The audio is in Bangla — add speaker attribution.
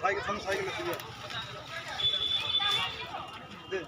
Speaker 1: সাইকেল সামনে সাইকেল দিয়ে। দে।